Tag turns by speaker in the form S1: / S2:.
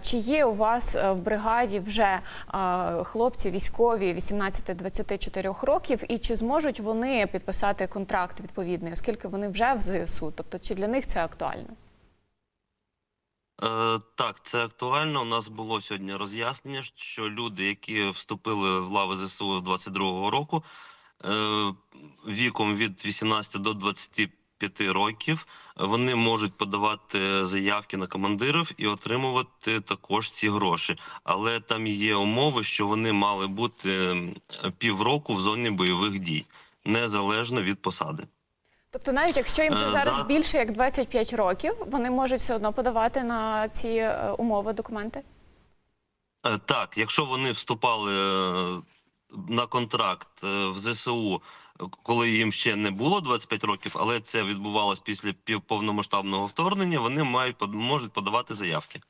S1: Чи є у вас е, в бригаді вже е, хлопці військові 18-24 років, і чи зможуть вони підписати контракт відповідний, оскільки вони вже в ЗСУ? Тобто, чи для них це актуально?
S2: Е, так, це актуально. У нас було сьогодні роз'яснення, що люди, які вступили в лави ЗСУ з 22-го року, віком від 18 до 25 років, вони можуть подавати заявки на командирів і отримувати також ці гроші. Але там є умови, що вони мали бути півроку в зоні бойових дій, незалежно від посади.
S1: Тобто, навіть якщо їм вже
S2: Е,
S1: зараз
S2: за-
S1: більше як 25 років, вони можуть все одно подавати на ці е, умови документи?
S2: Е, Так, якщо вони вступали на контракт е, в ЗСУ, коли їм ще не було 25 років, але це відбувалось після повномасштабного вторгнення, вони мають можуть подавати заявки.